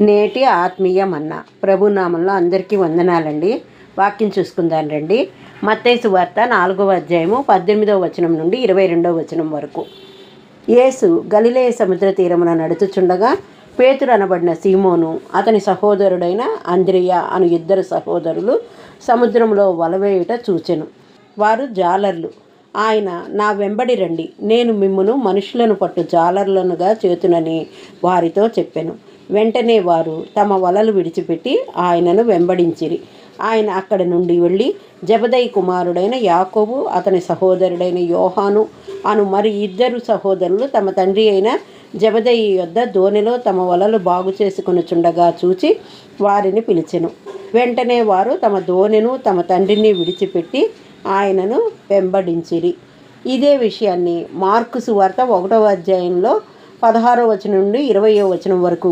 నేటి ఆత్మీయ మన్న ప్రభునామంలో అందరికీ వందనాలండి. వాక్యం చూసుకుందాం రండి. మత్తైసు వార్త నాలుగవ అధ్యాయము పద్దెనిమిదవ వచనం నుండి ఇరవై రెండవ వచనం వరకు. యేసు గలిలే సముద్ర తీరమున నడుచుచుండగా పేతురు అనబడిన సీమోను అతని సహోదరుడైన అంద్రియ అను ఇద్దరు సహోదరులు సముద్రంలో వలవేయుట చూచెను. వారు జాలర్లు. ఆయన నా వెంబడి రండి. నేను మిమ్మును మనుషులను పట్టు జాలర్లనుగా చేతునని వారితో చెప్పాను. వెంటనే వారు తమ వలలు విడిచిపెట్టి ఆయనను వెంబడించిరి. ఆయన అక్కడి నుండి వెళ్ళి జబదయి కుమారుడైన యాకోబు అతని సహోదరుడైన యోహాను అను మరి ఇద్దరు సహోదరులు తమ తండ్రి అయిన జబదయి యొద్ద ధోనిలో తమ వలలు బాగు చేసుకొనుచుండగా చూచి వారిని పిలిచెను. వెంటనే వారు తమ ధోనిను తమ తండ్రిని విడిచిపెట్టి ఆయనను వెంబడించిరి. ఇదే విషయాన్ని మార్కు సువార్త ఒకటవ అధ్యాయంలో పదహారో వచనం నుండి ఇరవయో వచనం వరకు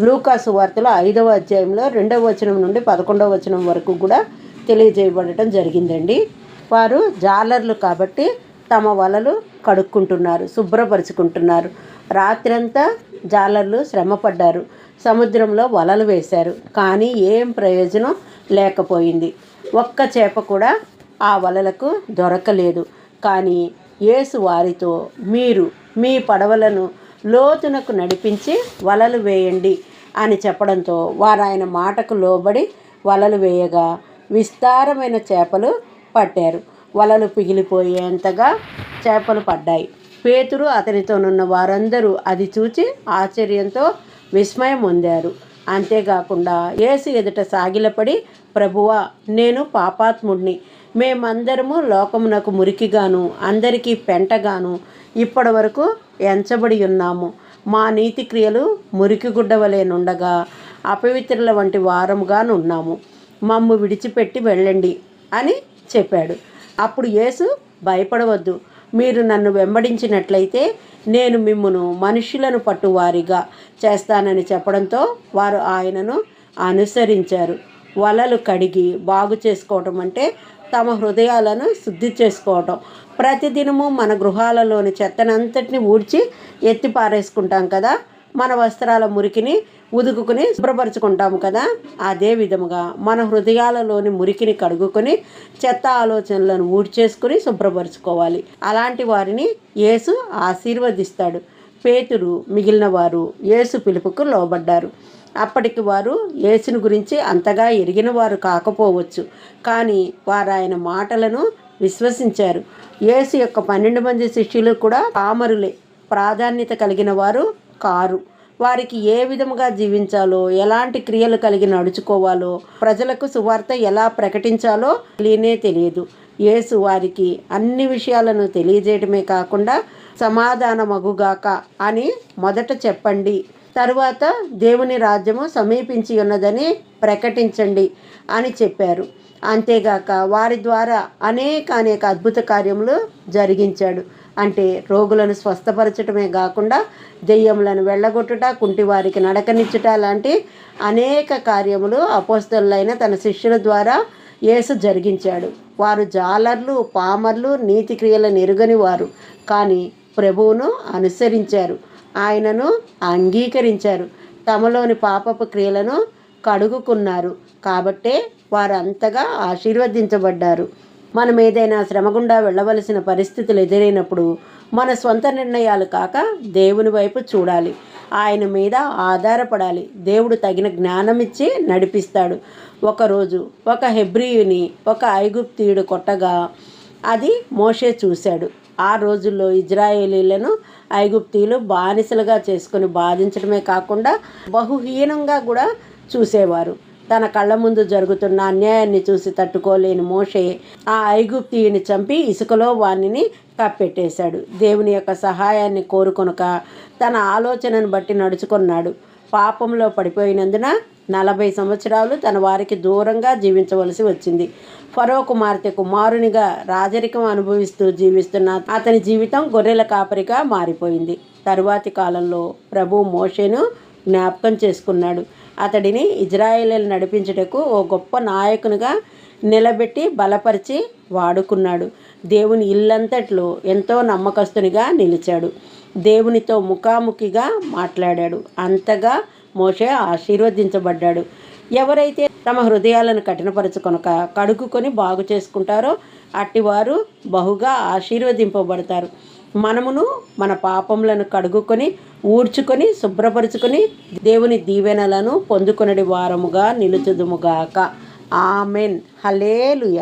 లూకా సువార్తలో ఐదవ అధ్యాయంలో రెండవ వచనం నుండి పదకొండవ వచనం వరకు కూడా తెలియజేయబడటం జరిగిందండి. వారు జాలర్లు కాబట్టి తమ వలలు కడుక్కుంటున్నారు శుభ్రపరుచుకుంటున్నారు. రాత్రంతా జాలర్లు శ్రమపడ్డారు. సముద్రంలో వలలు వేశారు. కానీ ఏం ప్రయోజనం లేకపోయింది. ఒక్క చేప కూడా ఆ వలలకు దొరకలేదు. కానీ యేసు వారితో మీరు మీ పడవలను లోతునకు నడిపించి వలలు వేయండి అని చెప్పడంతో వారు ఆయన మాటకు లోబడి వలలు వేయగా విస్తారమైన చేపలు పట్టారు. వలలు పిగిలిపోయేంతగా చేపలు పడ్డాయి. పేతురు అతనితోనున్న వారందరూ అది చూచి ఆశ్చర్యంతో విస్మయం పొందారు. అంతేకాకుండా ఏసు ఎదుట సాగిలపడి ప్రభువా నేను పాపాత్ముడిని. మేమందరము లోకమునకు మురికిగాను అందరికీ పెంటగాను ఇప్పటి వరకు ఎంచబడి ఉన్నాము. మా నీతి క్రియలు మురికి గుడ్డ అపవిత్రుల వంటి వారముగాను ఉన్నాము మమ్ము విడిచిపెట్టి వెళ్ళండి అని చెప్పాడు. అప్పుడు యేసు భయపడవద్దు. మీరు నన్ను వెంబడించినట్లయితే నేను మిమ్మును మనుషులను పట్టువారిగా చేస్తానని చెప్పడంతో వారు ఆయనను అనుసరించారు. వలలు కడిగి బాగు చేసుకోవటం అంటే తమ హృదయాలను శుద్ధి చేసుకోవటం. ప్రతిదినము మన గృహాలలోని చెత్తనంతటిని ఊడ్చి ఎత్తి పారేసుకుంటాం కదా. మన వస్త్రాల మురికిని ఉదుకుని శుభ్రపరచుకుంటాము కదా? అదే విధముగా మన హృదయాలలోని మురికిని కడుగుకొని చెత్త ఆలోచనలను ఊడ్చేసుకుని శుభ్రపరచుకోవాలి. అలాంటి వారిని యేసు ఆశీర్వదిస్తాడు. పేతురు మిగిలిన వారు యేసు పిలుపుకు లోబడ్డారు. అప్పటికి వారు యేసుని గురించి అంతగా ఎరిగిన వారు కాకపోవచ్చు కానీ వారు ఆయన మాటలను విశ్వసించారు. యేసు యొక్క పన్నెండు మంది శిష్యులు కూడా పామరులే. ప్రాధాన్యత కలిగిన వారు కారు. వారికి ఏ విధముగా జీవించాలో ఎలాంటి క్రియలు కలిగి నడుచుకోవాలో ప్రజలకు సువార్త ఎలా ప్రకటించాలో తెలియనే తెలియదు. యేసు వారికి అన్ని విషయాలను తెలియజేయడమే కాకుండా సమాధానమగుగాక అని మొదట చెప్పండి. తరువాత దేవుని రాజ్యము సమీపించి ఉన్నదని ప్రకటించండి అని చెప్పారు. అంతేగాక వారి ద్వారా అనేక అనేక అద్భుత కార్యములు జరిగించాడు. అంటే రోగులను స్వస్థపరచటమే కాకుండా దెయ్యములను వెళ్ళగొట్టుట కుంటివారికి నడకనిచ్చుట లాంటి అనేక కార్యములు అపోస్తలైన తన శిష్యుల ద్వారా యేసు జరిగించాడు. వారు జాలర్లు పామర్లు నీతి క్రియలను ఎరుగని వారు. కానీ ప్రభువును అనుసరించారు. ఆయనను అంగీకరించారు. తమలోని పాపపు క్రియలను కడుగుకున్నారు. కాబట్టే వారు అంతగా ఆశీర్వదించబడ్డారు. మనం ఏదైనా శ్రమగుండా వెళ్ళవలసిన పరిస్థితులు ఎదురైనప్పుడు మన సొంత నిర్ణయాలు కాక దేవుని వైపు చూడాలి. ఆయన మీద ఆధారపడాలి. దేవుడు తగిన జ్ఞానం ఇచ్చి నడిపిస్తాడు. ఒకరోజు ఒక హెబ్రియుని ఒక ఐగుప్తియుడు కొట్టగా అది మోషే చూశాడు. ఆ రోజుల్లో ఇజ్రాయేలీలను ఐగుప్తీయులు బానిసలుగా చేసుకుని బాధించడమే కాకుండా బహుహీనంగా కూడా చూసేవారు. తన కళ్ళ ముందు జరుగుతున్న అన్యాయాన్ని చూసి తట్టుకోలేని మోషే ఆ ఐగుప్తియుని చంపి ఇసుకలో వాణిని కప్పెట్టేశాడు. దేవుని యొక్క సహాయాన్ని కోరుకొనక తన ఆలోచనను బట్టి నడుచుకున్నాడు. పాపంలో పడిపోయినందున నలభై సంవత్సరాలు తన వారికి దూరంగా జీవించవలసి వచ్చింది. ఫరో కుమార్తె కుమారునిగా రాజరికం అనుభవిస్తూ జీవిస్తున్న అతని జీవితం గొర్రెల కాపరిగా మారిపోయింది. తరువాతి కాలంలో ప్రభు మోషేను జ్ఞాపకం చేసుకున్నాడు. అతడిని ఇజ్రాయేలీలు నడిపించుటకు ఓ గొప్ప నాయకునిగా నిలబెట్టి బలపరిచి వాడుకున్నాడు. దేవుని ఇల్లంతట్లో ఎంతో నమ్మకస్తునిగా నిలిచాడు. దేవునితో ముఖాముఖిగా మాట్లాడాడు. అంతగా మోషే ఆశీర్వదించబడ్డాడు. ఎవరైతే తమ హృదయాలను కఠినపరచుకొనక కడుక్కుని బాగు చేసుకుంటారో అట్టివారు బహుగా ఆశీర్వదింపబడతారు. మనమును మన పాపములను కడుగుకొని ఊడ్చుకొని శుభ్రపరుచుకొని దేవుని దీవెనలను పొందుకొనడి వారముగా నిలుచుదుముగాక ఆమెన్. హలేలుయ